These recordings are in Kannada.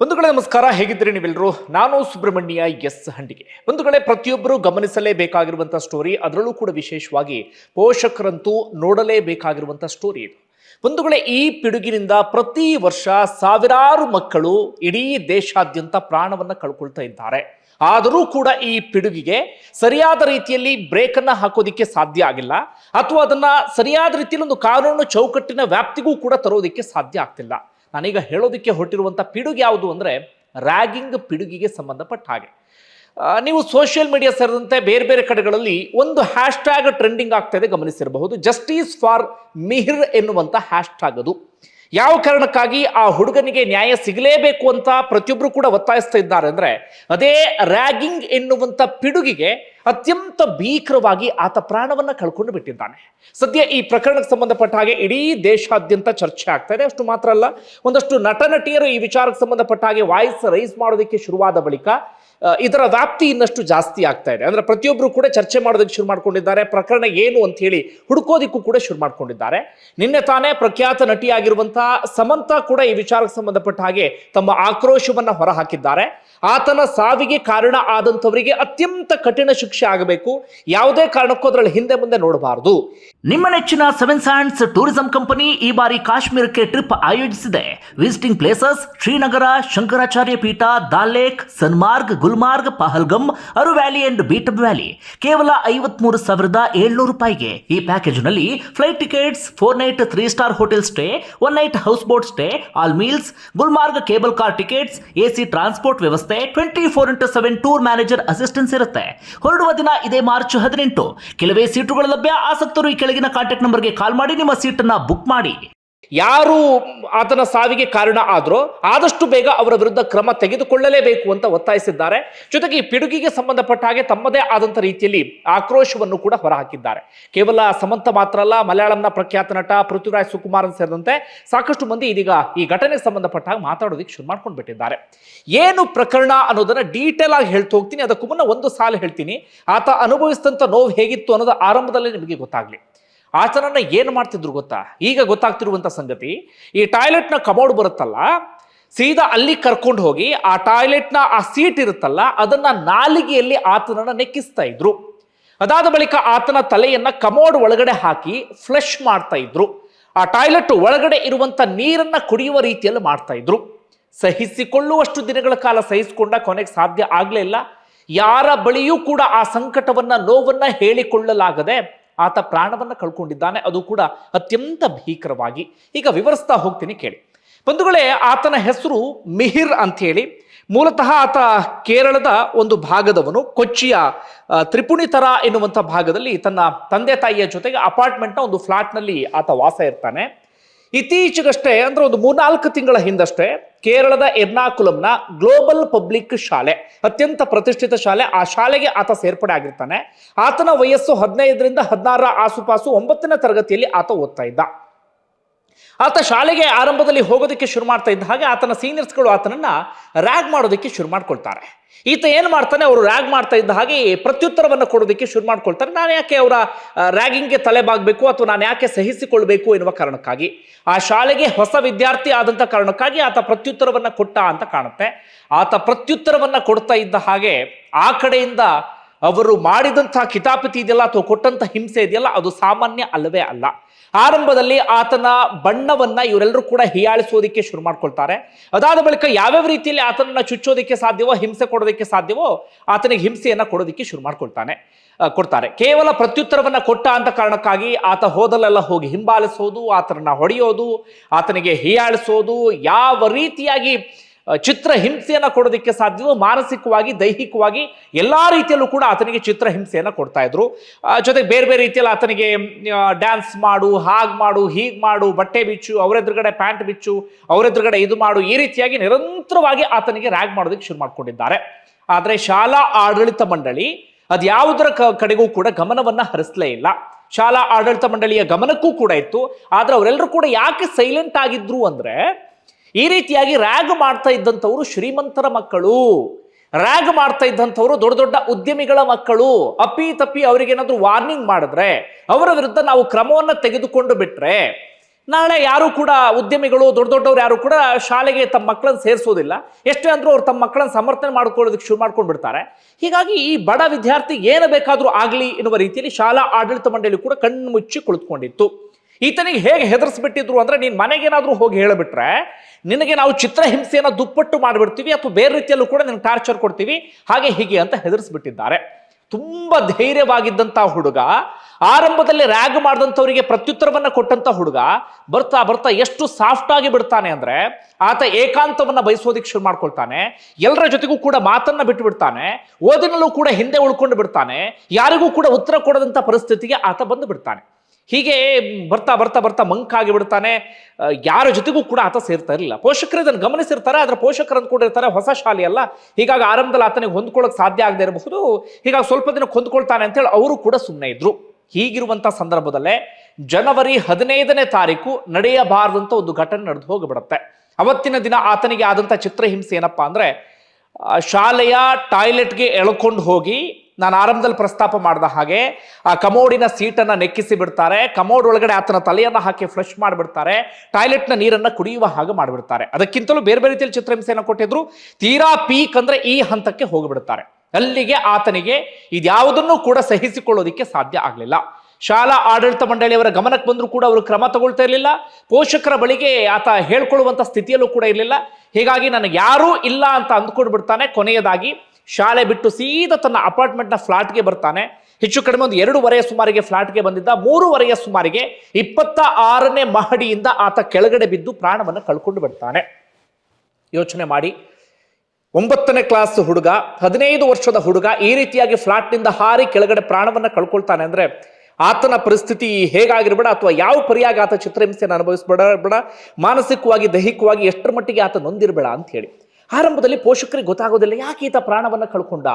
ಬಂಧುಗಳೇ ನಮಸ್ಕಾರ, ಹೇಗಿದ್ದೀರಿ ನೀವೆಲ್ಲರೂ ನಾನು ಸುಬ್ರಹ್ಮಣ್ಯ ಎಸ್ ಹಂಡಿಗೆ. ಬಂಧುಗಳೇ ಪ್ರತಿಯೊಬ್ಬರು ಗಮನಿಸಲೇಬೇಕಾಗಿರುವಂಥ ಸ್ಟೋರಿ ಅದರಲ್ಲೂ ಕೂಡ ವಿಶೇಷವಾಗಿ ಪೋಷಕರಂತೂ ನೋಡಲೇಬೇಕಾಗಿರುವಂಥ ಸ್ಟೋರಿ ಇದು. ಬಂಧುಗಳೇ ಈ ಪಿಡುಗಿನಿಂದ ಪ್ರತಿ ವರ್ಷ ಸಾವಿರಾರು ಮಕ್ಕಳು ಇಡೀ ದೇಶಾದ್ಯಂತ ಪ್ರಾಣವನ್ನು ಕಳ್ಕೊಳ್ತಾ ಇದ್ದಾರೆ. ಆದರೂ ಕೂಡ ಈ ಪಿಡುಗಿಗೆ ಸರಿಯಾದ ರೀತಿಯಲ್ಲಿ ಬ್ರೇಕನ್ನು ಹಾಕೋದಿಕ್ಕೆ ಸಾಧ್ಯ ಆಗಿಲ್ಲ. ಅಥವಾ ಅದನ್ನ ಸರಿಯಾದ ರೀತಿಯಲ್ಲಿ ಒಂದು ಕಾನೂನು ಚೌಕಟ್ಟಿನ ವ್ಯಾಪ್ತಿಗೂ ಕೂಡ ತರೋದಿಕ್ಕೆ ಸಾಧ್ಯ ಆಗ್ತಿಲ್ಲ. ನಾನೀಗ ಹೇಳೋದಕ್ಕೆ ಹೊರಟಿರುವಂಥ ಪಿಡುಗು ಯಾವುದು ಅಂದರೆ ರ್ಯಾಗಿಂಗ್ ಪಿಡುಗಿಗೆ ಸಂಬಂಧಪಟ್ಟ ಹಾಗೆ. ನೀವು ಸೋಷಿಯಲ್ ಮೀಡಿಯಾ ಸೇರಿದಂತೆ ಬೇರೆ ಬೇರೆ ಕಡೆಗಳಲ್ಲಿ ಒಂದು ಹ್ಯಾಶ್ ಟ್ಯಾಗ್ ಟ್ರೆಂಡಿಂಗ್ ಆಗ್ತಾ ಇದೆ ಗಮನಿಸಿರಬಹುದು. ಜಸ್ಟಿಸ್ ಫಾರ್ ಮಿಹಿರ್ ಎನ್ನುವಂಥ ಹ್ಯಾಶ್ ಟ್ಯಾಗ್ ಅದು. ಯಾವ ಕಾರಣಕ್ಕಾಗಿ ಆ ಹುಡುಗನಿಗೆ ನ್ಯಾಯ ಸಿಗಲೇಬೇಕು ಅಂತ ಪ್ರತಿಯೊಬ್ಬರು ಕೂಡ ಒತ್ತಾಯಿಸ್ತಾ ಇದ್ದಾರೆ ಅಂದರೆ ಅದೇ ರ್ಯಾಗಿಂಗ್ ಎನ್ನುವಂಥ ಪಿಡುಗಿಗೆ ಅತ್ಯಂತ ಭೀಕರವಾಗಿ ಆತ ಪ್ರಾಣವನ್ನು ಕಳ್ಕೊಂಡು ಬಿಟ್ಟಿದ್ದಾನೆ. ಸದ್ಯ ಈ ಪ್ರಕರಣಕ್ಕೆ ಸಂಬಂಧಪಟ್ಟ ಹಾಗೆ ಇಡೀ ದೇಶಾದ್ಯಂತ ಚರ್ಚೆ ಆಗ್ತಾ ಇದೆ. ಅಷ್ಟು ಮಾತ್ರ ಅಲ್ಲ, ಒಂದಷ್ಟು ನಟ ನಟಿಯರು ಈ ವಿಚಾರಕ್ಕೆ ಸಂಬಂಧಪಟ್ಟ ಹಾಗೆ ವಾಯ್ಸ್ ರೈಸ್ ಮಾಡೋದಕ್ಕೆ ಶುರುವಾದ ಬಳಿಕ ಇದರ ವ್ಯಾಪ್ತಿ ಇನ್ನಷ್ಟು ಜಾಸ್ತಿ ಆಗ್ತಾ ಇದೆ. ಅಂದ್ರೆ ಪ್ರತಿಯೊಬ್ಬರು ಕೂಡ ಚರ್ಚೆ ಮಾಡೋದಕ್ಕೆ ಶುರು ಮಾಡ್ಕೊಂಡಿದ್ದಾರೆ. ಪ್ರಕರಣ ಏನು ಅಂತ ಹೇಳಿ ಹುಡುಕೋದಿಕ್ಕೂ ಕೂಡ ಶುರು ಮಾಡ್ಕೊಂಡಿದ್ದಾರೆ. ನಿನ್ನೆ ತಾನೇ ಪ್ರಖ್ಯಾತ ನಟಿಯಾಗಿರುವಂತಹ ಸಮಂತ ಕೂಡ ಈ ವಿಚಾರಕ್ಕೆ ಸಂಬಂಧಪಟ್ಟ ಹಾಗೆ ತಮ್ಮ ಆಕ್ರೋಶವನ್ನ ಹೊರಹಾಕಿದ್ದಾರೆ. ಆತನ ಸಾವಿಗೆ ಕಾರಣ ಆದಂಥವರಿಗೆ ಅತ್ಯಂತ ಕಠಿಣ ಶಿಕ್ಷೆ ಆಗಬೇಕು. ಯಾವುದೇ ಕಾರಣಕ್ಕೂ ಅದರಲ್ಲಿ ಹಿಂದೆ ಮುಂದೆ ನೋಡಬಾರದು. ನಿಮ್ಮ ನೆಚ್ಚಿನ ಸೆವೆನ್ ಸ್ಯಾಂಡ್ಸ್ ಟೂರಿಸಂ ಕಂಪನಿ ಈ ಬಾರಿ ಕಾಶ್ಮೀರಕ್ಕೆ ಟ್ರಿಪ್ ಆಯೋಜಿಸಿದೆ. ವಿಸಿಟಿಂಗ್ ಪ್ಲೇಸಸ್ ಶ್ರೀನಗರ, ಶಂಕರಾಚಾರ್ಯ ಪೀಠ Dal lake Sonmarg Gulmarg Pahalgam Aru valley and Betaab valley. ಕೇವಲ ಐವತ್ಮೂರು ಸಾವಿರದ ಏಳ್ನೂರು ರೂಪಾಯಿಗೆ ಈ ಪ್ಯಾಕೇಜ್ನಲ್ಲಿ flight tickets, four night three star hotel stay, one night houseboat stay, all meals, Gulmarg cable car tickets, AC transport ವ್ಯವಸ್ಥೆ, twenty four into seven tour manager assistance ಇರುತ್ತೆ. ಹೊರಡುವ ದಿನ ಇದೇ ಮಾರ್ಚ್ ಹದಿನೆಂಟು. ಕೆಲವೇ ಸೀಟುಗಳು ಲಭ್ಯ ಆಸಕ್ತರು ಈ ಕೆಳಗಿನ ಕಾಂಟ್ಯಾಕ್ಟ್ ನಂಬರ್ಗೆ ಕಾಲ್ ಮಾಡಿ ನಿಮ್ಮ ಸೀಟನ್ನು ಬುಕ್ ಮಾಡಿ. ಯಾರು ಆತನ ಸಾವಿಗೆ ಕಾರಣ ಆದರೂ ಆದಷ್ಟು ಬೇಗ ಅವರ ವಿರುದ್ಧ ಕ್ರಮ ತೆಗೆದುಕೊಳ್ಳಲೇಬೇಕು ಅಂತ ಒತ್ತಾಯಿಸಿದ್ದಾರೆ. ಜೊತೆಗೆ ಈ ಪಿಡುಗಿಗೆ ಸಂಬಂಧಪಟ್ಟ ಹಾಗೆ ತಮ್ಮದೇ ಆದಂಥ ರೀತಿಯಲ್ಲಿ ಆಕ್ರೋಶವನ್ನು ಕೂಡ ಹೊರಹಾಕಿದ್ದಾರೆ. ಕೇವಲ ಸಮಂತ ಮಾತ್ರ ಅಲ್ಲ, ಮಲಯಾಳಂನ ಪ್ರಖ್ಯಾತ ನಟ ಪೃಥ್ವಿರಾಜ್ ಸುಕುಮಾರನ್ ಸೇರಿದಂತೆ ಸಾಕಷ್ಟು ಮಂದಿ ಇದೀಗ ಈ ಘಟನೆಗೆ ಸಂಬಂಧಪಟ್ಟ ಹಾಗೆ ಮಾತಾಡೋದಕ್ಕೆ ಶುರು ಮಾಡ್ಕೊಂಡು ಬಿಟ್ಟಿದ್ದಾರೆ ಏನು ಪ್ರಕರಣ ಅನ್ನೋದನ್ನ ಡೀಟೇಲ್ ಆಗಿ ಹೇಳ್ತಾ ಹೋಗ್ತೀನಿ. ಅದಕ್ಕೂ ಮುನ್ನ ಒಂದು ಸಾಲ ಹೇಳ್ತೀನಿ. ಆತ ಅನುಭವಿಸಿದಂಥ ನೋವು ಹೇಗಿತ್ತು ಅನ್ನೋದು ಆರಂಭದಲ್ಲೇ ನಿಮಗೆ ಗೊತ್ತಾಗ್ಲಿ. ಆತನನ್ನ ಏನು ಮಾಡ್ತಿದ್ರು ಗೊತ್ತಾ? ಈಗ ಗೊತ್ತಾಗ್ತಿರುವಂಥ ಸಂಗತಿ, ಈ ಟಾಯ್ಲೆಟ್ನ ಕಬೋರ್ಡ್ ಬರುತ್ತಲ್ಲ, ಸೀದಾ ಅಲ್ಲಿ ಕರ್ಕೊಂಡು ಹೋಗಿ ಆ ಟಾಯ್ಲೆಟ್ನ ಆ ಸೀಟ್ ಇರುತ್ತಲ್ಲ, ಅದನ್ನ ನಾಲಿಗೆಯಲ್ಲಿ ಆತನನ್ನ ನೆಕ್ಕಿಸ್ತಾ ಇದ್ರು. ಅದಾದ ಬಳಿಕ ಆತನ ತಲೆಯನ್ನ ಕಮೋಡ್ ಒಳಗಡೆ ಹಾಕಿ ಫ್ಲಶ್ ಮಾಡ್ತಾ ಇದ್ರು. ಆ ಟಾಯ್ಲೆಟ್ ಒಳಗಡೆ ಇರುವಂತ ನೀರನ್ನ ಕುಡಿಯುವ ರೀತಿಯಲ್ಲಿ ಮಾಡ್ತಾ ಇದ್ರು. ಸಹಿಸಿಕೊಳ್ಳುವಷ್ಟು ದಿನಗಳ ಕಾಲ ಸಹಿಸಿಕೊಂಡ ಕೊನೆಗೆ ಸಾಧ್ಯ ಆಗಲೇ ಇಲ್ಲ. ಯಾರ ಬಳಿಯೂ ಕೂಡ ಆ ಸಂಕಟವನ್ನ, ನೋವನ್ನ ಹೇಳಿಕೊಳ್ಳಲಾಗದೆ ಆತ ಪ್ರಾಣವನ್ನು ಕಳ್ಕೊಂಡಿದ್ದಾನೆ. ಅದು ಕೂಡ ಅತ್ಯಂತ ಭೀಕರವಾಗಿ. ಈಗ ವಿವರಿಸ್ತಾ ಹೋಗ್ತೀನಿ ಕೇಳಿ. ಬಂಧುಗಳೇ, ಆತನ ಹೆಸರು ಮಿಹಿರ್ ಅಂತ ಹೇಳಿ ಮೂಲತಃ ಆತ ಕೇರಳದ ಒಂದು ಭಾಗದವನು. ಕೊಚ್ಚಿಯ ತ್ರಿಪುಣಿತರ ಎನ್ನುವಂಥ ಭಾಗದಲ್ಲಿ ತನ್ನ ತಂದೆ ತಾಯಿಯ ಜೊತೆಗೆ ಅಪಾರ್ಟ್ಮೆಂಟ್ನ ಒಂದು ಫ್ಲಾಟ್ನಲ್ಲಿ ಆತ ವಾಸ ಇರ್ತಾನೆ. ಇತ್ತೀಚೆಗಷ್ಟೇ, ಅಂದ್ರೆ ಒಂದು ಮೂರ್ನಾಲ್ಕು ತಿಂಗಳ ಹಿಂದಷ್ಟೇ, ಕೇರಳದ ಎರ್ನಾಕುಲಂನ ಗ್ಲೋಬಲ್ ಪಬ್ಲಿಕ್ ಶಾಲೆ, ಅತ್ಯಂತ ಪ್ರತಿಷ್ಠಿತ ಶಾಲೆ, ಆ ಶಾಲೆಗೆ ಆತ ಸೇರ್ಪಡೆ ಆಗಿರ್ತಾನೆ. ಆತನ ವಯಸ್ಸು ಹದಿನೈದರಿಂದ ಹದಿನಾರರ ಆಸುಪಾಸು ಒಂಬತ್ತನೇ ತರಗತಿಯಲ್ಲಿ ಆತ ಓದ್ತಾ ಇದ್ದ. ಆತ ಶಾಲೆಗೆ ಆರಂಭದಲ್ಲಿ ಹೋಗೋದಕ್ಕೆ ಶುರು ಮಾಡ್ತಾ ಇದ್ದ ಹಾಗೆ ಆತನ ಸೀನಿಯರ್ಸ್ಗಳು ಆತನನ್ನ ರ್ಯಾಗ್ ಮಾಡೋದಕ್ಕೆ ಶುರು ಮಾಡ್ಕೊಳ್ತಾರೆ. ಈತ ಏನು ಮಾಡ್ತಾನೆ? ಅವರು ರ್ಯಾಗ್ ಮಾಡ್ತಾ ಇದ್ದ ಹಾಗೆ ಪ್ರತ್ಯುತ್ತರವನ್ನು ಕೊಡೋದಕ್ಕೆ ಶುರು ಮಾಡ್ಕೊಳ್ತಾರೆ. ನಾನು ಯಾಕೆ ಅವರ ರ್ಯಾಗಿಂಗ್ಗೆ ತಲೆಬಾಗಬೇಕು ಅಥವಾ ನಾನು ಯಾಕೆ ಸಹಿಸಿಕೊಳ್ಬೇಕು ಎನ್ನುವ ಕಾರಣಕ್ಕಾಗಿ? ಆ ಶಾಲೆಗೆ ಹೊಸ ವಿದ್ಯಾರ್ಥಿ ಆದಂಥ ಕಾರಣಕ್ಕಾಗಿ ಆತ ಪ್ರತ್ಯುತ್ತರವನ್ನು ಕೊಟ್ಟ ಅಂತ ಕಾಣುತ್ತೆ. ಆತ ಪ್ರತ್ಯುತ್ತರವನ್ನು ಕೊಡ್ತಾ ಇದ್ದ ಹಾಗೆ ಆ ಕಡೆಯಿಂದ ಅವರು ಮಾಡಿದಂತಹ ಕಿತಾಪತಿ ಇದೆಯಲ್ಲ ಅಥವಾ ಕೊಟ್ಟಂತ ಹಿಂಸೆ ಇದೆಯಲ್ಲ, ಅದು ಸಾಮಾನ್ಯ ಅಲ್ಲವೇ ಅಲ್ಲ. ಆರಂಭದಲ್ಲಿ ಆತನ ಬಣ್ಣವನ್ನ ಇವರೆಲ್ಲರೂ ಕೂಡ ಹೀಯಾಳಿಸೋದಕ್ಕೆ ಶುರು ಮಾಡ್ಕೊಳ್ತಾರೆ. ಅದಾದ ಬಳಿಕ ಯಾವ್ಯಾವ ರೀತಿಯಲ್ಲಿ ಆತನನ್ನ ಚುಚ್ಚೋದಕ್ಕೆ ಸಾಧ್ಯವೋ, ಹಿಂಸೆ ಕೊಡೋದಕ್ಕೆ ಸಾಧ್ಯವೋ, ಆತನಿಗೆ ಹಿಂಸೆಯನ್ನ ಕೊಡೋದಕ್ಕೆ ಶುರು ಮಾಡ್ಕೊಳ್ತಾನೆ ಕೊಡ್ತಾರೆ. ಕೇವಲ ಪ್ರತ್ಯುತ್ತರವನ್ನ ಕೊಟ್ಟ ಅಂತ ಕಾರಣಕ್ಕಾಗಿ ಆತ ಹೋದಲ್ಲೆಲ್ಲ ಹೋಗಿ ಹಿಂಬಾಲಿಸೋದು, ಆತನನ್ನ ಹೊಡೆಯೋದು, ಆತನಿಗೆ ಹೀಯಾಳಿಸೋದು, ಯಾವ ರೀತಿಯಾಗಿ ಚಿತ್ರ ಹಿಂಸೆಯನ್ನು ಕೊಡೋದಕ್ಕೆ ಸಾಧ್ಯವೋ? ಮಾನಸಿಕವಾಗಿ, ದೈಹಿಕವಾಗಿ ಎಲ್ಲ ರೀತಿಯಲ್ಲೂ ಕೂಡ ಆತನಿಗೆ ಚಿತ್ರ ಹಿಂಸೆಯನ್ನು ಕೊಡ್ತಾ ಇದ್ರು. ಜೊತೆಗೆ ಬೇರೆ ಬೇರೆ ರೀತಿಯಲ್ಲಿ ಆತನಿಗೆ ಡ್ಯಾನ್ಸ್ ಮಾಡು, ಹಾಗೆ ಮಾಡು, ಹೀಗೆ ಮಾಡು, ಬಟ್ಟೆ ಬಿಚ್ಚು, ಅವರೆದುರುಗಡೆ ಪ್ಯಾಂಟ್ ಬಿಚ್ಚು, ಅವರೆದುರುಗಡೆ ಇದು ಮಾಡು, ಈ ರೀತಿಯಾಗಿ ನಿರಂತರವಾಗಿ ಆತನಿಗೆ ರ್ಯಾಗ್ ಮಾಡೋದಕ್ಕೆ ಶುರು ಮಾಡಿಕೊಂಡಿದ್ದಾರೆ. ಆದರೆ ಶಾಲಾ ಆಡಳಿತ ಮಂಡಳಿ ಅದ್ಯಾವುದರ ಕ- ಕಡೆಗೂ ಕೂಡ ಗಮನವನ್ನು ಹರಿಸಲೇ ಇಲ್ಲ. ಶಾಲಾ ಆಡಳಿತ ಮಂಡಳಿಯ ಗಮನಕ್ಕೂ ಕೂಡ ಇತ್ತು. ಆದರೆ ಅವರೆಲ್ಲರೂ ಕೂಡ ಯಾಕೆ ಸೈಲೆಂಟ್ ಆಗಿದ್ರು ಅಂದ್ರೆ ಈ ರೀತಿಯಾಗಿ ರ್ಯಾಗ್ ಮಾಡ್ತಾ ಇದ್ದಂಥವರು ಶ್ರೀಮಂತರ ಮಕ್ಕಳು. ರ್ಯಾಗ್ ಮಾಡ್ತಾ ಇದ್ದಂಥವ್ರು ದೊಡ್ಡ ದೊಡ್ಡ ಉದ್ಯಮಿಗಳ ಮಕ್ಕಳು. ಅಪ್ಪಿ ತಪ್ಪಿ ಅವರಿಗೇನಾದ್ರೂ ವಾರ್ನಿಂಗ್ ಮಾಡಿದ್ರೆ, ಅವರ ವಿರುದ್ಧ ನಾವು ಕ್ರಮವನ್ನು ತೆಗೆದುಕೊಂಡು ಬಿಟ್ಟರೆ ನಾಳೆ ಯಾರು ಕೂಡ ಉದ್ಯಮಿಗಳು, ದೊಡ್ಡ ದೊಡ್ಡವ್ರು ಯಾರು ಕೂಡ ಶಾಲೆಗೆ ತಮ್ಮ ಮಕ್ಕಳನ್ನು ಸೇರಿಸೋದಿಲ್ಲ. ಎಷ್ಟೇ ಅಂದರೂ ಅವ್ರು ತಮ್ಮ ಮಕ್ಕಳನ್ನು ಸಮರ್ಥನೆ ಮಾಡ್ಕೊಳ್ಳೋದಕ್ಕೆ ಶುರು ಮಾಡ್ಕೊಂಡು ಬಿಡ್ತಾರೆ ಹೀಗಾಗಿ ಈ ಬಡ ವಿದ್ಯಾರ್ಥಿ ಏನು ಬೇಕಾದರೂ ಆಗಲಿ ಎನ್ನುವ ರೀತಿಯಲ್ಲಿ ಶಾಲಾ ಆಡಳಿತ ಮಂಡಳಿ ಕೂಡ ಕಣ್ಣು ಮುಚ್ಚಿ ಕುಳಿತುಕೊಂಡಿತ್ತು. ಈತನಿಗೆ ಹೇಗೆ ಹೆದರ್ಸ್ಬಿಟ್ಟಿದ್ರು ಅಂದ್ರೆ, ನೀನು ಮನೆಗೇನಾದರೂ ಹೋಗಿ ಹೇಳಿಬಿಟ್ರೆ ನಿನಗೆ ನಾವು ಚಿತ್ರಹಿಂಸೆಯನ್ನ ದುಪ್ಪಟ್ಟು ಮಾಡಿಬಿಡ್ತೀವಿ ಅಥವಾ ಬೇರೆ ರೀತಿಯಲ್ಲೂ ಕೂಡ ನಿನಗೆ ಟಾರ್ಚರ್ ಕೊಡ್ತೀವಿ. ಹಾಗೆ ಹೀಗೆ ಅಂತ ಹೆದರಿಸ್ಬಿಟ್ಟಿದ್ದಾರೆ. ತುಂಬಾ ಧೈರ್ಯವಾಗಿದ್ದಂಥ ಹುಡುಗ, ಆರಂಭದಲ್ಲಿ ರ್ಯಾಗ್ ಮಾಡಿದಂಥವರಿಗೆ ಪ್ರತ್ಯುತ್ತರವನ್ನು ಕೊಟ್ಟಂಥ ಹುಡುಗ ಬರ್ತಾ ಬರ್ತಾ ಎಷ್ಟು ಸಾಫ್ಟ್ ಆಗಿ ಬಿಡ್ತಾನೆ ಅಂದ್ರೆ ಆತ ಏಕಾಂತವನ್ನ ಬಯಸೋದಿಕ್ಕೆ ಶುರು ಮಾಡ್ಕೊಳ್ತಾನೆ. ಎಲ್ಲರ ಜೊತೆಗೂ ಕೂಡ ಮಾತನ್ನು ಬಿಟ್ಟು ಬಿಡ್ತಾನೆ ಓದಿನಲ್ಲೂ ಕೂಡ ಹಿಂದೆ ಉಳ್ಕೊಂಡು ಬಿಡ್ತಾನೆ. ಯಾರಿಗೂ ಕೂಡ ಉತ್ತರ ಕೊಡದಂಥ ಪರಿಸ್ಥಿತಿಗೆ ಆತ ಬಂದು ಬಿಡ್ತಾನೆ. ಹೀಗೆ ಬರ್ತಾ ಬರ್ತಾ ಬರ್ತಾ ಮಂಕಾಗಿ ಆ, ಯಾರ ಜೊತೆಗೂ ಕೂಡ ಆತ ಸೇರ್ತಾ ಇರಲಿಲ್ಲ. ಪೋಷಕರು ಇದನ್ನು ಗಮನಿಸಿರ್ತಾರೆ ಆದರೆ ಪೋಷಕರು ಅಂದ್ಕೊಂಡಿರ್ತಾರೆ ಹೊಸ ಶಾಲೆ ಅಲ್ಲ. ಹೀಗಾಗಿ ಆರಂಭದಲ್ಲಿ ಆತನಿಗೆ ಹೊಂದ್ಕೊಳ್ಳೋಕೆ ಸಾಧ್ಯ ಆಗದೆ ಇರಬಹುದು. ಹೀಗಾಗಿ ಸ್ವಲ್ಪ ದಿನ ಹೊಂದ್ಕೊಳ್ತಾನೆ ಅಂತೇಳಿ ಅವರು ಕೂಡ ಸುಮ್ಮನೆ ಇದ್ರು. ಹೀಗಿರುವಂಥ ಸಂದರ್ಭದಲ್ಲೇ ಜನವರಿ ಹದಿನೈದನೇ ತಾರೀಕು ನಡೆಯಬಾರದಂಥ ಒಂದು ಘಟನೆ ನಡೆದು ಹೋಗಿಬಿಡುತ್ತೆ. ಅವತ್ತಿನ ದಿನ ಆತನಿಗೆ ಆದಂಥ ಚಿತ್ರಹಿಂಸೆ ಏನಪ್ಪಾ ಅಂದರೆ ಶಾಲೆಯ ಟಾಯ್ಲೆಟ್ಗೆ ಎಳ್ಕೊಂಡು ಹೋಗಿ ನಾನು ಆರಂಭದಲ್ಲಿ ಪ್ರಸ್ತಾಪ ಮಾಡಿದ ಹಾಗೆ, ಆ ಕಮೋಡಿನ ಸೀಟನ್ನು ನೆಕ್ಕಿಸಿ ಬಿಡ್ತಾರೆ. ಕಮೋಡ್ ಒಳಗಡೆ ಆತನ ತಲೆಯನ್ನು ಹಾಕಿ ಫ್ಲಶ್ ಮಾಡಿಬಿಡ್ತಾರೆ. ಟಾಯ್ಲೆಟ್ನ ನೀರನ್ನು ಕುಡಿಯುವ ಹಾಗೆ ಮಾಡಿಬಿಡ್ತಾರೆ. ಅದಕ್ಕಿಂತಲೂ ಬೇರೆ ಬೇರೆ ರೀತಿಯಲ್ಲಿ ಚಿತ್ರಹಿಂಸೆಯನ್ನು ಕೊಟ್ಟಿದ್ರು. ತೀರಾ ಪೀಕ್ ಅಂದರೆ ಈ ಹಂತಕ್ಕೆ ಹೋಗಿಬಿಡ್ತಾರೆ. ಅಲ್ಲಿಗೆ ಆತನಿಗೆ ಇದ್ಯಾವುದನ್ನು ಕೂಡ ಸಹಿಸಿಕೊಳ್ಳೋದಿಕ್ಕೆ ಸಾಧ್ಯ ಆಗಲಿಲ್ಲ. ಶಾಲಾ ಆಡಳಿತ ಮಂಡಳಿಯವರ ಗಮನಕ್ಕೆ ಬಂದರೂ ಕೂಡ ಅವರು ಕ್ರಮ ತಗೊಳ್ತಾ ಇರಲಿಲ್ಲ. ಪೋಷಕರ ಬಳಿಗೆ ಆತ ಹೇಳ್ಕೊಳ್ಳುವಂಥ ಸ್ಥಿತಿಯಲ್ಲೂ ಕೂಡ ಇರಲಿಲ್ಲ. ಹೀಗಾಗಿ ನನಗೆ ಯಾರೂ ಇಲ್ಲ ಅಂತ ಅಂದ್ಕೊಂಡು ಬಿಡ್ತಾನೆ ಕೊನೆಯದಾಗಿ ಶಾಲೆ ಬಿಟ್ಟು ಸೀದಾ ತನ್ನ ಅಪಾರ್ಟ್ಮೆಂಟ್ನ ಫ್ಲಾಟ್ಗೆ ಬರ್ತಾನೆ. ಹೆಚ್ಚು ಕಡಿಮೆ ಒಂದು ಎರಡೂವರೆಯ ಸುಮಾರಿಗೆ ಫ್ಲಾಟ್ಗೆ ಬಂದಿದ್ದ. ಮೂರುವರೆಯ ಸುಮಾರಿಗೆ ಇಪ್ಪತ್ತ ಆರನೇ ಮಹಡಿಯಿಂದ ಆತ ಕೆಳಗಡೆ ಬಿದ್ದು ಪ್ರಾಣವನ್ನು ಕಳ್ಕೊಂಡು ಬಿಡ್ತಾನೆ. ಯೋಚನೆ ಮಾಡಿ. ಒಂಬತ್ತನೇ ಕ್ಲಾಸ್ ಹುಡುಗ, ಹದಿನೈದು ವರ್ಷದ ಹುಡುಗ ಈ ರೀತಿಯಾಗಿ ಫ್ಲಾಟ್ನಿಂದ ಹಾರಿ ಕೆಳಗಡೆ ಪ್ರಾಣವನ್ನು ಕಳ್ಕೊಳ್ತಾನೆ ಅಂದ್ರೆ ಆತನ ಪರಿಸ್ಥಿತಿ ಹೇಗಾಗಿರ್ಬೇಡ ಅಥವಾ ಯಾವ ಪರಿಯಾಗಿ ಆತ ಚಿತ್ರಹಿಂಸೆಯನ್ನು ಅನುಭವಿಸ್ಬೇಡ, ಬೇಡ. ಮಾನಸಿಕವಾಗಿ, ದೈಹಿಕವಾಗಿ ಎಷ್ಟರ ಮಟ್ಟಿಗೆ ಆತ ನೊಂದಿರಬೇಡ ಅಂತ ಹೇಳಿ. ಆರಂಭದಲ್ಲಿ ಪೋಷಕರಿಗೆ ಗೊತ್ತಾಗೋದಿಲ್ಲ, ಯಾಕೆ ಈತ ಪ್ರಾಣವನ್ನ ಕಳ್ಕೊಂಡ?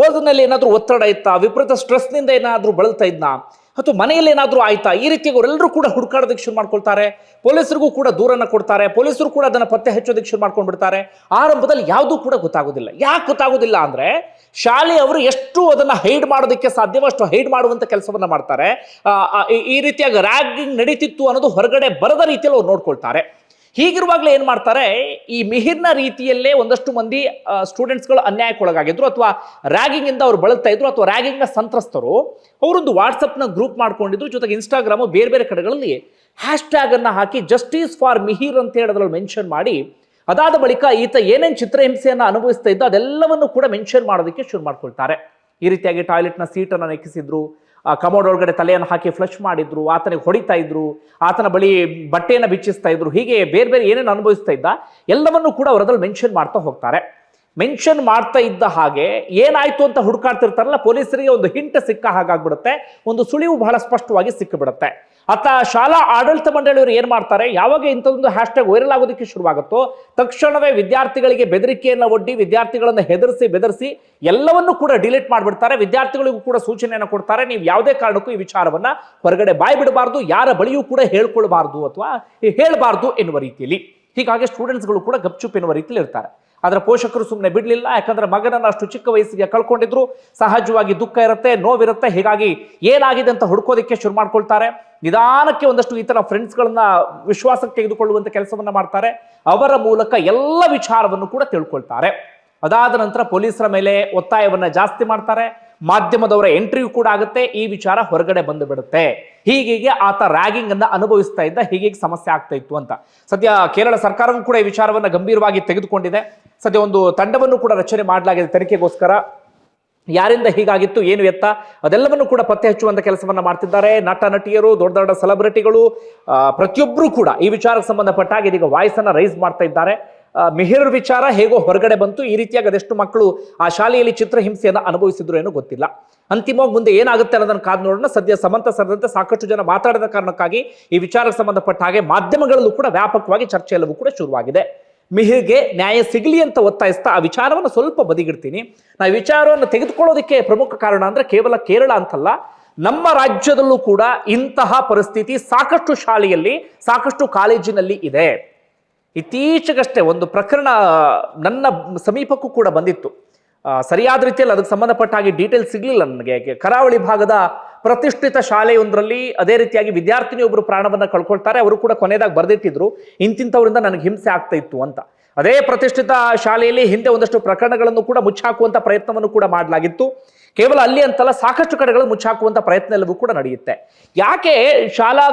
ಓದಿನಲ್ಲಿ ಏನಾದರೂ ಒತ್ತಡ ಇತ್ತಾ? ವಿಪರೀತ ಸ್ಟ್ರೆಸ್ನಿಂದ ಏನಾದರೂ ಬಳಲ್ತಾ ಇದ್ನ? ಅಥವಾ ಮನೆಯಲ್ಲಿ ಏನಾದರೂ ಆಯ್ತಾ? ಈ ರೀತಿಯಾಗಿ ಅವರೆಲ್ಲರೂ ಕೂಡ ಹುಡುಕಾಡೋದಕ್ಕೆ ಶುರು ಮಾಡ್ಕೊಳ್ತಾರೆ. ಪೊಲೀಸರಿಗೂ ಕೂಡ ದೂರನ್ನು ಕೊಡ್ತಾರೆ. ಪೊಲೀಸರು ಕೂಡ ಅದನ್ನು ಪತ್ತೆ ಹಚ್ಚೋದಕ್ಕೆ ಶುರು ಮಾಡ್ಕೊಂಡ್ಬಿಡ್ತಾರೆ. ಆರಂಭದಲ್ಲಿ ಯಾವುದೂ ಕೂಡ ಗೊತ್ತಾಗೋದಿಲ್ಲ. ಯಾಕೆ ಗೊತ್ತಾಗೋದಿಲ್ಲ ಅಂದ್ರೆ ಶಾಲೆಯವರು ಎಷ್ಟು ಅದನ್ನ ಹೈಡ್ ಮಾಡೋದಕ್ಕೆ ಸಾಧ್ಯವೋ ಅಷ್ಟು ಹೈಡ್ ಮಾಡುವಂಥ ಕೆಲಸವನ್ನ ಮಾಡ್ತಾರೆ. ಈ ರೀತಿಯಾಗಿ ರ್ಯಾಗಿಂಗ್ ನಡೀತಿತ್ತು ಅನ್ನೋದು ಹೊರಗಡೆ ಬರದ ರೀತಿಯಲ್ಲಿ ಅವ್ರು ನೋಡ್ಕೊಳ್ತಾರೆ. ಹೀಗಿರುವಾಗಲೇ ಏನು ಮಾಡ್ತಾರೆ? ಈ ಮಿಹಿರ್ನ ರೀತಿಯಲ್ಲೇ ಒಂದಷ್ಟು ಮಂದಿ ಸ್ಟೂಡೆಂಟ್ಸ್ಗಳು ಅನ್ಯಾಯಕ್ಕೊಳಗಾಗಿದ್ರು ಅಥವಾ ರ್ಯಾಗಿಂಗಿಂದ ಅವ್ರು ಬಳಲ್ತಾ ಇದ್ರು ಅಥವಾ ರ್ಯಾಗಿಂಗ್ನ ಸಂತ್ರಸ್ತರು, ಅವರೊಂದು ವಾಟ್ಸಪ್ನ ಗ್ರೂಪ್ ಮಾಡ್ಕೊಂಡಿದ್ರು. ಜೊತೆಗೆ ಇನ್ಸ್ಟಾಗ್ರಾಮು ಬೇರೆ ಬೇರೆ ಕಡೆಗಳಲ್ಲಿ ಹ್ಯಾಶ್ ಟ್ಯಾಗ್ ಅನ್ನ ಹಾಕಿ ಜಸ್ಟಿಸ್ ಫಾರ್ ಮಿಹಿರ್ ಅಂತ ಹೇಳಿ ಅದ್ರಲ್ಲಿ ಮೆನ್ಷನ್ ಮಾಡಿ, ಅದಾದ ಬಳಿಕ ಈತ ಏನೇನು ಚಿತ್ರಹಿಂಸೆಯನ್ನು ಅನುಭವಿಸ್ತಾ ಇದ್ದ ಅದೆಲ್ಲವನ್ನು ಕೂಡ ಮೆನ್ಷನ್ ಮಾಡೋದಕ್ಕೆ ಶುರು ಮಾಡ್ಕೊಳ್ತಾರೆ. ಈ ರೀತಿಯಾಗಿ ಟಾಯ್ಲೆಟ್ನ ಸೀಟನ್ನು ನೆಕ್ಕಿಸಿದ್ರು ಕಮೋಡ್ ಒಳಗಡೆ ತಲೆಯನ್ನು ಹಾಕಿ ಫ್ಲಶ್ ಮಾಡಿದ್ರು, ಆತನಿಗೆ ಹೊಡಿತಾ ಇದ್ರು, ಆತನ ಬಳಿ ಬಟ್ಟೆಯನ್ನು ಬಿಚ್ಚಿಸ್ತಾ ಇದ್ರು, ಹೀಗೆ ಬೇರೆ ಬೇರೆ ಏನೇನು ಅನುಭವಿಸ್ತಾ ಇದ್ದ, ಎಲ್ಲವನ್ನೂ ಕೂಡ ಅವರದಲ್ಲಿ ಮೆನ್ಷನ್ ಮಾಡ್ತಾ ಹೋಗ್ತಾರೆ. ಮೆನ್ಷನ್ ಮಾಡ್ತಾ ಇದ್ದ ಹಾಗೆ ಏನಾಯ್ತು ಅಂತ ಹುಡುಕಾಡ್ತಿರ್ತಾರಲ್ಲ, ಪೊಲೀಸರಿಗೆ ಒಂದು ಹಿಂಟ್ ಸಿಕ್ಕ ಹಾಗಾಗ್ಬಿಡುತ್ತೆ, ಒಂದು ಸುಳಿವು ಬಹಳ ಸ್ಪಷ್ಟವಾಗಿ ಸಿಕ್ಕಿಬಿಡುತ್ತೆ. ಅತ್ತ ಶಾಲಾ ಆಡಳಿತ ಮಂಡಳಿಯವರು ಏನು ಮಾಡ್ತಾರೆ? ಯಾವಾಗ ಇಂಥದೊಂದು ಹ್ಯಾಶ್ ಟ್ಯಾಗ್ ವೈರಲ್ ಆಗೋದಕ್ಕೆ ಶುರುವಾಗುತ್ತೋ, ತಕ್ಷಣವೇ ವಿದ್ಯಾರ್ಥಿಗಳಿಗೆ ಬೆದರಿಕೆಯನ್ನು ಒಡ್ಡಿ, ವಿದ್ಯಾರ್ಥಿಗಳನ್ನು ಹೆದರಿಸಿ, ಬೆದರಿಸಿ ಎಲ್ಲವನ್ನೂ ಕೂಡ ಡಿಲೀಟ್ ಮಾಡಿಬಿಡ್ತಾರೆ. ವಿದ್ಯಾರ್ಥಿಗಳಿಗೂ ಕೂಡ ಸೂಚನೆಯನ್ನು ಕೊಡ್ತಾರೆ. ನೀವು ಯಾವುದೇ ಕಾರಣಕ್ಕೂ ಈ ವಿಚಾರವನ್ನ ಹೊರಗಡೆ ಬಾಯಿ ಬಿಡಬಾರ್ದು, ಯಾರ ಬಳಿಯೂ ಕೂಡ ಹೇಳ್ಕೊಳ್ಬಾರ್ದು ಅಥವಾ ಹೇಳಬಾರ್ದು ಎನ್ನುವ ರೀತಿಯಲ್ಲಿ. ಹೀಗಾಗಿ ಸ್ಟೂಡೆಂಟ್ಸ್ಗಳು ಕೂಡ ಗಪ್ಚುಪ್ ಎನ್ನುವ ರೀತಿಯಲ್ಲಿ ಇರ್ತಾರೆ. ಅದರ ಪೋಷಕರು ಸುಮ್ಮನೆ ಬಿಡಲಿಲ್ಲ, ಯಾಕಂದ್ರೆ ಮಗನನ್ನು ಅಷ್ಟು ಚಿಕ್ಕ ವಯಸ್ಸಿಗೆ ಕಳ್ಕೊಂಡಿದ್ರು, ಸಹಜವಾಗಿ ದುಃಖ ಇರುತ್ತೆ, ನೋವಿರುತ್ತೆ, ಹೀಗಾಗಿ ಏನಾಗಿದೆ ಅಂತ ಹುಡ್ಕೋದಕ್ಕೆ ಶುರು ಮಾಡ್ಕೊಳ್ತಾರೆ. ನಿಧಾನಕ್ಕೆ ಒಂದಷ್ಟು ಈ ಥರ ಫ್ರೆಂಡ್ಸ್ಗಳನ್ನ ವಿಶ್ವಾಸಕ್ಕೆ ತೆಗೆದುಕೊಳ್ಳುವಂಥ ಕೆಲಸವನ್ನ ಮಾಡ್ತಾರೆ. ಅವರ ಮೂಲಕ ಎಲ್ಲ ವಿಚಾರವನ್ನು ಕೂಡ ತಿಳ್ಕೊಳ್ತಾರೆ. ಅದಾದ ನಂತರ ಪೊಲೀಸರ ಮೇಲೆ ಒತ್ತಾಯವನ್ನು ಜಾಸ್ತಿ ಮಾಡ್ತಾರೆ. ಮಾಧ್ಯಮದವರ ಎಂಟ್ರಿಯೂ ಕೂಡ ಆಗುತ್ತೆ, ಈ ವಿಚಾರ ಹೊರಗಡೆ ಬಂದು ಬಿಡುತ್ತೆ ಹೀಗೀಗೆ ಆತ ರ್ಯಾಗಿಂಗ್ ಅನ್ನ ಅನುಭವಿಸ್ತಾ ಇದ್ದ ಹೀಗೆ ಸಮಸ್ಯೆ ಆಗ್ತಾ ಇತ್ತು ಅಂತ. ಸದ್ಯ ಕೇರಳ ಸರ್ಕಾರವೂ ಕೂಡ ಈ ವಿಚಾರವನ್ನ ಗಂಭೀರವಾಗಿ ತೆಗೆದುಕೊಂಡಿದೆ. ಸದ್ಯ ಒಂದು ತಂಡವನ್ನು ಕೂಡ ರಚನೆ ಮಾಡಲಾಗಿದೆ ತನಿಖೆಗೋಸ್ಕರ. ಯಾರಿಂದ ಹೀಗಾಗಿತ್ತು, ಏನು ಎತ್ತ, ಅದೆಲ್ಲವನ್ನು ಕೂಡ ಪತ್ತೆ ಹಚ್ಚುವಂತ ಕೆಲಸವನ್ನ ಮಾಡ್ತಿದ್ದಾರೆ. ನಟ, ನಟಿಯರು, ದೊಡ್ಡ ದೊಡ್ಡ ಸೆಲೆಬ್ರಿಟಿಗಳು ಪ್ರತಿಯೊಬ್ಬರೂ ಕೂಡ ಈ ವಿಚಾರಕ್ಕೆ ಸಂಬಂಧಪಟ್ಟಾಗ ಇದೀಗ ವಾಯ್ಸ್ ಅನ್ನ ರೈಸ್ ಮಾಡ್ತಾ ಇದ್ದಾರೆ. ಮಿಹಿರ್ ವಿಚಾರ ಹೇಗೋ ಹೊರಗಡೆ ಬಂತು, ಈ ರೀತಿಯಾಗಿ ಅದೆಷ್ಟು ಮಕ್ಕಳು ಆ ಶಾಲೆಯಲ್ಲಿ ಚಿತ್ರಹಿಂಸೆಯನ್ನು ಅನುಭವಿಸಿದ್ರು ಏನೋ ಗೊತ್ತಿಲ್ಲ. ಅಂತಿಮವಾಗಿ ಮುಂದೆ ಏನಾಗುತ್ತೆ ಅನ್ನೋದನ್ನು ಕಾದು ನೋಡೋಣ. ಸದ್ಯ ಸಮಂತ ಸರದಂತೆ ಸಾಕಷ್ಟು ಜನ ಮಾತಾಡದ ಕಾರಣಕ್ಕಾಗಿ ಈ ವಿಚಾರಕ್ಕೆ ಸಂಬಂಧಪಟ್ಟ ಹಾಗೆ ಮಾಧ್ಯಮಗಳಲ್ಲೂ ಕೂಡ ವ್ಯಾಪಕವಾಗಿ ಚರ್ಚೆ ಎಲ್ಲವೂ ಕೂಡ ಶುರುವಾಗಿದೆ. ಮಿಹಿರ್ಗೆ ನ್ಯಾಯ ಸಿಗಲಿ ಅಂತ ಒತ್ತಾಯಿಸ್ತಾ ಆ ವಿಚಾರವನ್ನು ಸ್ವಲ್ಪ ಬದಿಗಿಡ್ತೀನಿ. ನಾ ವಿಚಾರವನ್ನು ತೆಗೆದುಕೊಳ್ಳೋದಕ್ಕೆ ಪ್ರಮುಖ ಕಾರಣ ಅಂದ್ರೆ ಕೇವಲ ಕೇರಳ ಅಂತಲ್ಲ, ನಮ್ಮ ರಾಜ್ಯದಲ್ಲೂ ಕೂಡ ಇಂತಹ ಪರಿಸ್ಥಿತಿ ಸಾಕಷ್ಟು ಶಾಲೆಯಲ್ಲಿ, ಸಾಕಷ್ಟು ಕಾಲೇಜಿನಲ್ಲಿ ಇದೆ. ಇತ್ತೀಚೆಗಷ್ಟೇ ಒಂದು ಪ್ರಕರಣ ನನ್ನ ಸಮೀಪಕ್ಕೂ ಕೂಡ ಬಂದಿತ್ತು. ಸರಿಯಾದ ರೀತಿಯಲ್ಲಿ ಅದಕ್ಕೆ ಸಂಬಂಧಪಟ್ಟ ಹಾಗೆ ಡೀಟೇಲ್ ಸಿಗಲಿಲ್ಲ ನನಗೆ. ಕರಾವಳಿ ಭಾಗದ ಪ್ರತಿಷ್ಠಿತ ಶಾಲೆಯೊಂದರಲ್ಲಿ ಅದೇ ರೀತಿಯಾಗಿ ವಿದ್ಯಾರ್ಥಿನಿಯೊಬ್ಬರು ಪ್ರಾಣವನ್ನು ಕಳ್ಕೊಳ್ತಾರೆ. ಅವರು ಕೂಡ ಕೊನೆಯದಾಗಿ ಬರೆದಿಟ್ಟಿದ್ರು. ಇಂತಿಂಥವರಿಂದ ನನಗೆ ಹಿಂಸೆ ಆಗ್ತಾ ಇತ್ತು ಅಂತ. ಅದೇ ಪ್ರತಿಷ್ಠಿತ ಶಾಲೆಯಲ್ಲಿ ಹಿಂದೆ ಒಂದಷ್ಟು ಪ್ರಕರಣಗಳನ್ನು ಕೂಡ ಮುಚ್ಚಾಕುವಂಥ ಪ್ರಯತ್ನವನ್ನು ಕೂಡ ಮಾಡಲಾಗಿತ್ತು. ಕೇವಲ ಅಲ್ಲಿ ಅಂತಲ್ಲ ಸಾಕಷ್ಟು ಕಡೆಗಳು ಮುಚ್ಚಾಕುವಂತ ಪ್ರಯತ್ನ ಎಲ್ಲವೂ ಕೂಡ ನಡೆಯುತ್ತೆ. ಯಾಕೆ ಶಾಲಾ,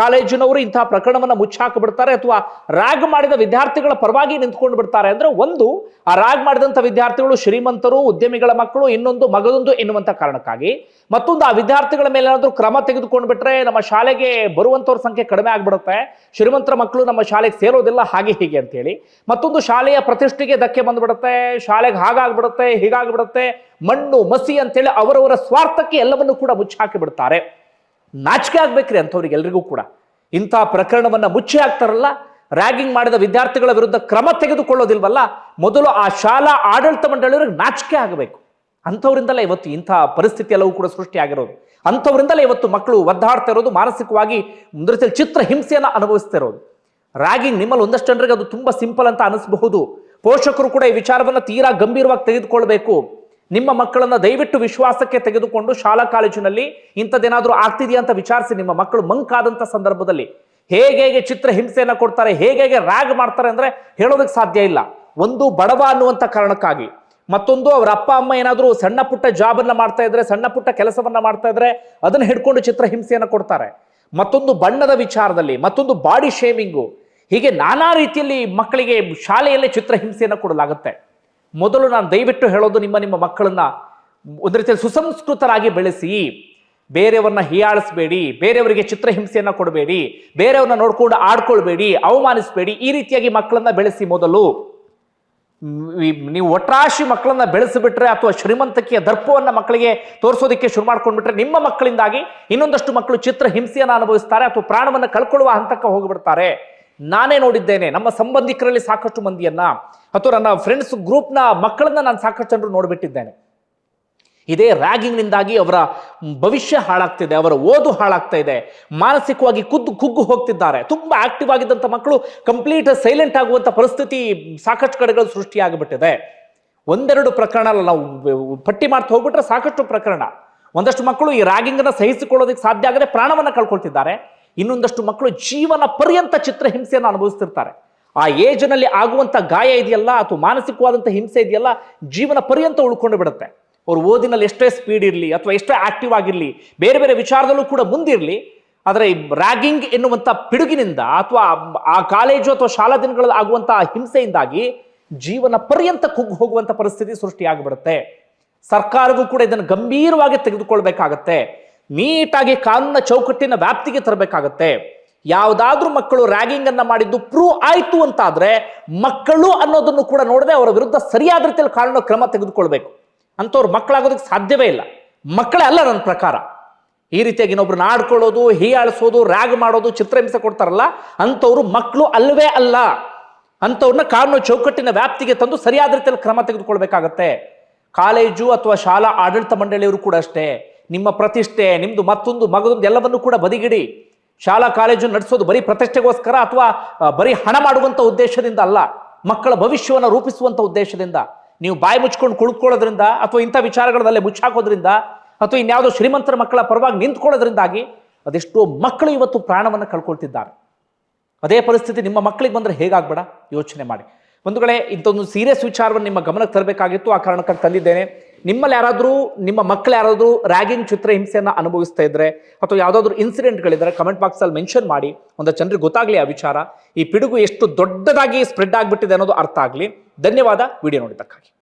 ಕಾಲೇಜಿನವರು ಇಂತಹ ಪ್ರಕರಣವನ್ನ ಮುಚ್ಚಾಕಿ ಅಥವಾ ರ್ಯಾಗ್ ಮಾಡಿದ ವಿದ್ಯಾರ್ಥಿಗಳ ಪರವಾಗಿ ನಿಂತ್ಕೊಂಡು ಬಿಡ್ತಾರೆ ಅಂದ್ರೆ ಒಂದು, ಆ ರ್ಯಾಗ್ ಮಾಡಿದಂತ ವಿದ್ಯಾರ್ಥಿಗಳು ಶ್ರೀಮಂತರು, ಉದ್ಯಮಿಗಳ ಮಕ್ಕಳು, ಇನ್ನೊಂದು ಮಗದೊಂದು ಎನ್ನುವಂತ ಕಾರಣಕ್ಕಾಗಿ. ಮತ್ತೊಂದು ಆ ವಿದ್ಯಾರ್ಥಿಗಳ ಮೇಲೆ ಏನಾದ್ರೂ ಕ್ರಮ ತೆಗೆದುಕೊಂಡು ಬಿಟ್ರೆ ನಮ್ಮ ಶಾಲೆಗೆ ಬರುವಂತವ್ರ ಸಂಖ್ಯೆ ಕಡಿಮೆ ಆಗ್ಬಿಡುತ್ತೆ. ಶ್ರೀಮಂತರ ಮಕ್ಕಳು ನಮ್ಮ ಶಾಲೆಗೆ ಸೇರೋದಿಲ್ಲ, ಹಾಗೆ ಹೀಗೆ ಅಂತೇಳಿ. ಮತ್ತೊಂದು ಶಾಲೆಯ ಪ್ರತಿಷ್ಠೆಗೆ ಧಕ್ಕೆ ಬಂದ್ಬಿಡುತ್ತೆ, ಶಾಲೆಗೆ ಹಾಗಾಗ್ಬಿಡುತ್ತೆ, ಹೀಗಾಗ್ಬಿಡುತ್ತೆ. ಮಣ್ಣು, ಮಸಿ ಅಂತೇಳಿ ಅವರವರ ಸ್ವಾರ್ಥಕ್ಕೆ ಎಲ್ಲವನ್ನು ಕೂಡ ಮುಚ್ಚಿ ಹಾಕಿಬಿಡ್ತಾರೆ. ನಾಚಿಕೆ ಆಗ್ಬೇಕ್ರಿ ಅಂಥವ್ರಿಗೆ ಎಲ್ರಿಗೂ ಕೂಡ. ಇಂಥ ಪ್ರಕರಣವನ್ನ ಮುಚ್ಚಿ ಹಾಕ್ತಾರಲ್ಲ ರ್ಯಾಗಿಂಗ್ ಮಾಡಿದ ವಿದ್ಯಾರ್ಥಿಗಳ ವಿರುದ್ಧ ಕ್ರಮ ತೆಗೆದುಕೊಳ್ಳೋದಿಲ್ವಲ್ಲ, ಮೊದಲು ಆ ಶಾಲಾ ಆಡಳಿತ ಮಂಡಳಿಯವ್ರಿಗೆ ನಾಚಿಕೆ ಆಗಬೇಕು. ಅಂಥವರಿಂದಲೇ ಇವತ್ತು ಇಂಥ ಪರಿಸ್ಥಿತಿ ಎಲ್ಲವೂ ಕೂಡ ಸೃಷ್ಟಿಯಾಗಿರೋದು ಅಂಥವರಿಂದಲೇ ಇವತ್ತು ಮಕ್ಕಳು ಒದ್ದಾಡ್ತಾ ಇರೋದು, ಮಾನಸಿಕವಾಗಿ ಒಂದು ಚಿತ್ರ ಹಿಂಸೆಯನ್ನು ಅನುಭವಿಸ್ತಾ ಇರೋದು. ರ್ಯಾಗಿಂಗ್ ನಿಮ್ಮಲ್ಲಿ ಒಂದಷ್ಟು ಜನರಿಗೆ ಅದು ತುಂಬಾ ಸಿಂಪಲ್ ಅಂತ ಅನಿಸಬಹುದು. ಪೋಷಕರು ಕೂಡ ಈ ವಿಚಾರವನ್ನು ತೀರಾ ಗಂಭೀರವಾಗಿ ತೆಗೆದುಕೊಳ್ಬೇಕು. ನಿಮ್ಮ ಮಕ್ಕಳನ್ನ ದಯವಿಟ್ಟು ವಿಶ್ವಾಸಕ್ಕೆ ತೆಗೆದುಕೊಂಡು ಶಾಲಾ ಕಾಲೇಜಿನಲ್ಲಿ ಇಂಥದ್ದೇನಾದರೂ ಆಗ್ತಿದೆಯಾ ಅಂತ ವಿಚಾರಿಸಿ ನಿಮ್ಮ ಮಕ್ಕಳು ಮಂಕಾದಂಥ ಸಂದರ್ಭದಲ್ಲಿ ಹೇಗೆ ಹೇಗೆ ಚಿತ್ರ ಹಿಂಸೆಯನ್ನು ಕೊಡ್ತಾರೆ, ಹೇಗೆ ಹೇಗೆ ರ್ಯಾಗ್ ಮಾಡ್ತಾರೆ ಅಂದ್ರೆ ಹೇಳೋದಕ್ಕೆ ಸಾಧ್ಯ ಇಲ್ಲ. ಒಂದು ಬಡವ ಅನ್ನುವಂಥ ಕಾರಣಕ್ಕಾಗಿ. ಮತ್ತೊಂದು ಅವರ ಅಪ್ಪ, ಅಮ್ಮ ಏನಾದರೂ ಸಣ್ಣ ಪುಟ್ಟ ಜಾಬ್ ಅನ್ನ ಮಾಡ್ತಾ ಇದ್ರೆ, ಸಣ್ಣ ಪುಟ್ಟ ಕೆಲಸವನ್ನು ಮಾಡ್ತಾ ಇದ್ರೆ ಅದನ್ನ ಹಿಡ್ಕೊಂಡು ಚಿತ್ರ ಹಿಂಸೆಯನ್ನು ಕೊಡ್ತಾರೆ. ಮತ್ತೊಂದು ಬಣ್ಣದ ವಿಚಾರದಲ್ಲಿ, ಮತ್ತೊಂದು ಬಾಡಿ ಶೇಮಿಂಗು ಹೀಗೆ ನಾನಾ ರೀತಿಯಲ್ಲಿ ಮಕ್ಕಳಿಗೆ ಶಾಲೆಯಲ್ಲೇ ಚಿತ್ರ ಹಿಂಸೆಯನ್ನು ಕೊಡಲಾಗುತ್ತೆ. ಮೊದಲು ನಾನು ದಯವಿಟ್ಟು ಹೇಳೋದು ನಿಮ್ಮ ನಿಮ್ಮ ಮಕ್ಕಳನ್ನ ಒಂದು ರೀತಿಯಲ್ಲಿ ಸುಸಂಸ್ಕೃತರಾಗಿ ಬೆಳೆಸಿ, ಬೇರೆಯವ್ರನ್ನ ಹೀಯಾಳಿಸ್ಬೇಡಿ, ಬೇರೆಯವರಿಗೆ ಚಿತ್ರಹಿಂಸೆಯನ್ನ ಕೊಡಬೇಡಿ, ಬೇರೆಯವ್ರನ್ನ ನೋಡ್ಕೊಂಡು ಆಡ್ಕೊಳ್ಬೇಡಿ, ಅವಮಾನಿಸಬೇಡಿ, ಈ ರೀತಿಯಾಗಿ ಮಕ್ಕಳನ್ನ ಬೆಳೆಸಿ ಮೊದಲು. ನೀವು ಒಟ್ರಾಶಿ ಮಕ್ಕಳನ್ನ ಬೆಳೆಸಿಬಿಟ್ರೆ ಅಥವಾ ಶ್ರೀಮಂತಿಕೆಯ ದರ್ಪವನ್ನ ಮಕ್ಕಳಿಗೆ ತೋರಿಸೋದಕ್ಕೆ ಶುರು ಮಾಡ್ಕೊಂಡ್ಬಿಟ್ರೆ ನಿಮ್ಮ ಮಕ್ಕಳಿಂದಾಗಿ ಇನ್ನೊಂದಷ್ಟು ಮಕ್ಕಳು ಚಿತ್ರ ಹಿಂಸೆಯನ್ನು ಅನುಭವಿಸ್ತಾರೆ ಅಥವಾ ಪ್ರಾಣವನ್ನು ಕಳ್ಕೊಳ್ಳುವ ಹಂತಕ್ಕೆ ಹೋಗಿಬಿಡ್ತಾರೆ. ನಾನೇ ನೋಡಿದ್ದೇನೆ. ನಮ್ಮ ಸಂಬಂಧಿಕರಲ್ಲಿ ಸಾಕಷ್ಟು ಮಂದಿಯನ್ನ ಅಥವಾ ನನ್ನ ಫ್ರೆಂಡ್ಸ್ ಗ್ರೂಪ್ನ ಮಕ್ಕಳನ್ನ ನಾನು ಸಾಕಷ್ಟು ಜನರು ನೋಡಿಬಿಟ್ಟಿದ್ದೇನೆ. ಇದೇ ರ್ಯಾಗಿಂಗ್ನಿಂದಾಗಿ ಅವರ ಭವಿಷ್ಯ ಹಾಳಾಗ್ತಿದೆ, ಅವರ ಓದು ಹಾಳಾಗ್ತಾ ಇದೆ. ಮಾನಸಿಕವಾಗಿ ಕುದ್ದು ಕುಗ್ಗು ಹೋಗ್ತಿದ್ದಾರೆ. ತುಂಬಾ ಆಕ್ಟಿವ್ ಆಗಿದ್ದಂಥ ಮಕ್ಕಳು ಕಂಪ್ಲೀಟ್ ಸೈಲೆಂಟ್ ಆಗುವಂಥ ಪರಿಸ್ಥಿತಿ ಸಾಕಷ್ಟು ಕಡೆಗಳು ಸೃಷ್ಟಿಯಾಗಿಬಿಟ್ಟಿದೆ. ಒಂದೆರಡು ಪ್ರಕರಣ ನಾವು ಪಟ್ಟಿ ಮಾಡ್ತಾ ಹೋಗ್ಬಿಟ್ರೆ ಸಾಕಷ್ಟು ಪ್ರಕರಣ. ಒಂದಷ್ಟು ಮಕ್ಕಳು ಈ ರ್ಯಾಗಿಂಗ್ ಅನ್ನ ಸಹಿಸಿಕೊಳ್ಳೋದಕ್ಕೆ ಸಾಧ್ಯ ಆಗದೆ ಪ್ರಾಣವನ್ನ ಕಳ್ಕೊಳ್ತಿದ್ದಾರೆ. ಇನ್ನೊಂದಷ್ಟು ಮಕ್ಕಳು ಜೀವನ ಪರ್ಯಂತ ಚಿತ್ರಹಿಂಸೆಯನ್ನು ಅನುಭವಿಸ್ತಿರ್ತಾರೆ. ಆ ಏಜ್ನಲ್ಲಿ ಆಗುವಂಥ ಗಾಯ ಇದೆಯಲ್ಲ ಅಥವಾ ಮಾನಸಿಕವಾದಂಥ ಹಿಂಸೆ ಇದೆಯಲ್ಲ ಜೀವನ ಪರ್ಯಂತ ಉಳ್ಕೊಂಡು ಬಿಡುತ್ತೆ. ಅವ್ರ ಓದಿನಲ್ಲಿ ಎಷ್ಟೇ ಸ್ಪೀಡ್ ಇರಲಿ ಅಥವಾ ಎಷ್ಟೇ ಆಕ್ಟಿವ್ ಆಗಿರಲಿ, ಬೇರೆ ಬೇರೆ ವಿಚಾರದಲ್ಲೂ ಕೂಡ ಮುಂದಿರಲಿ, ಆದರೆ ಈ ರ್ಯಾಗಿಂಗ್ ಎನ್ನುವಂಥ ಪಿಡುಗಿನಿಂದ ಅಥವಾ ಆ ಕಾಲೇಜು ಅಥವಾ ಶಾಲಾ ದಿನಗಳಲ್ಲಿ ಆಗುವಂಥ ಹಿಂಸೆಯಿಂದಾಗಿ ಜೀವನ ಪರ್ಯಂತ ಕುಗ್ಗು ಹೋಗುವಂಥ ಪರಿಸ್ಥಿತಿ ಸೃಷ್ಟಿಯಾಗಿಬಿಡುತ್ತೆ. ಸರ್ಕಾರವೂ ಕೂಡ ಇದನ್ನು ಗಂಭೀರವಾಗಿ ತೆಗೆದುಕೊಳ್ಬೇಕಾಗತ್ತೆ. ನೀಟಾಗಿ ಕಾನೂನ ಚೌಕಟ್ಟಿನ ವ್ಯಾಪ್ತಿಗೆ ತರಬೇಕಾಗತ್ತೆ. ಯಾವುದಾದ್ರೂ ಮಕ್ಕಳು ರ್ಯಾಗಿಂಗ್ ಅನ್ನ ಮಾಡಿದ್ದು ಪ್ರೂವ್ ಆಯ್ತು ಅಂತಾದ್ರೆ ಮಕ್ಕಳು ಅನ್ನೋದನ್ನು ಕೂಡ ನೋಡದೆ ಅವರ ವಿರುದ್ಧ ಸರಿಯಾದ ರೀತಿಯಲ್ಲಿ ಕಾನೂನು ಕ್ರಮ ತೆಗೆದುಕೊಳ್ಬೇಕು. ಅಂಥವ್ರು ಮಕ್ಕಳಾಗೋದಕ್ಕೆ ಸಾಧ್ಯವೇ ಇಲ್ಲ. ಮಕ್ಕಳೇ ಅಲ್ಲ ನನ್ನ ಪ್ರಕಾರ. ಈ ರೀತಿಯಾಗಿ ಇನ್ನೊಬ್ರನ್ನ ಆಡ್ಕೊಳ್ಳೋದು ಹೀಯಾಳಿಸೋದು ರ್ಯಾಗ್ ಮಾಡೋದು, ಚಿತ್ರಹಿಂಸೆ ಕೊಡ್ತಾರಲ್ಲ, ಅಂಥವ್ರು ಮಕ್ಕಳು ಅಲ್ಲವೇ ಅಲ್ಲ. ಅಂಥವ್ರನ್ನ ಕಾನೂನು ಚೌಕಟ್ಟಿನ ವ್ಯಾಪ್ತಿಗೆ ತಂದು ಸರಿಯಾದ ರೀತಿಯಲ್ಲಿ ಕ್ರಮ ತೆಗೆದುಕೊಳ್ಬೇಕಾಗತ್ತೆ. ಕಾಲೇಜು ಅಥವಾ ಶಾಲಾ ಆಡಳಿತ ಮಂಡಳಿಯವರು ಕೂಡ ಅಷ್ಟೇ. ನಿಮ್ಮ ಪ್ರತಿಷ್ಠೆ ನಿಮ್ಮದು ಮತ್ತೊಂದು ಮಗದೊಂದು ಎಲ್ಲವನ್ನು ಕೂಡ ಬದಿಗಿಡಿ. ಶಾಲಾ ಕಾಲೇಜು ನಡೆಸೋದು ಬರೀ ಪ್ರತಿಷ್ಠೆಗೋಸ್ಕರ ಅಥವಾ ಬರೀ ಹಣ ಮಾಡುವಂಥ ಉದ್ದೇಶದಿಂದ ಅಲ್ಲ, ಮಕ್ಕಳ ಭವಿಷ್ಯವನ್ನು ರೂಪಿಸುವಂಥ ಉದ್ದೇಶದಿಂದ. ನೀವು ಬಾಯಿ ಮುಚ್ಕೊಂಡು ಕುಳಿತುಕೊಳ್ಳೋದ್ರಿಂದ ಅಥವಾ ಇಂಥ ವಿಚಾರಗಳಲ್ಲೇ ಮುಚ್ಚಾಕೋದ್ರಿಂದ ಅಥವಾ ಇನ್ಯಾವುದೋ ಶ್ರೀಮಂತರ ಮಕ್ಕಳ ಪರವಾಗಿ ನಿಂತ್ಕೊಳ್ಳೋದ್ರಿಂದಾಗಿ ಅದೆಷ್ಟೋ ಮಕ್ಕಳು ಇವತ್ತು ಪ್ರಾಣವನ್ನು ಕಳ್ಕೊಳ್ತಿದ್ದಾರೆ. ಅದೇ ಪರಿಸ್ಥಿತಿ ನಿಮ್ಮ ಮಕ್ಕಳಿಗೆ ಬಂದರೆ ಹೇಗಾಗ್ಬೇಡ? ಯೋಚನೆ ಮಾಡಿ. ಒಂದು ಕಡೆ ಇಂಥೊಂದು ಸೀರಿಯಸ್ ವಿಚಾರವನ್ನು ನಿಮ್ಮ ಗಮನಕ್ಕೆ ತರಬೇಕಾಗಿತ್ತು. ಆ ಕಾರಣಕ್ಕಾಗಿ ತಂದಿದ್ದೇನೆ. ನಿಮ್ಮಲ್ಲಿ ಯಾರಾದರೂ, ನಿಮ್ಮ ಮಕ್ಕಳು ಯಾರಾದರೂ ರ್ಯಾಗಿಂಗ್ ಚಿತ್ರಹಿಂಸೆಯನ್ನು ಅನುಭವಿಸ್ತಾ ಇದ್ರೆ ಅಥವಾ ಯಾವುದಾದ್ರೂ ಇನ್ಸಿಡೆಂಟ್ಗಳಿದ್ರೆ ಕಮೆಂಟ್ ಬಾಕ್ಸಲ್ಲಿ ಮೆನ್ಷನ್ ಮಾಡಿ, ಒಂದು ಜನರಿಗೆ ಗೊತ್ತಾಗಲಿ ಆ ವಿಚಾರ. ಈ ಪಿಡುಗು ಎಷ್ಟು ದೊಡ್ಡದಾಗಿ ಸ್ಪ್ರೆಡ್ ಆಗಿಬಿಟ್ಟಿದೆ ಅನ್ನೋದು ಅರ್ಥ ಆಗಲಿ. ಧನ್ಯವಾದ, ವಿಡಿಯೋ ನೋಡಿದ್ದಕ್ಕಾಗಿ.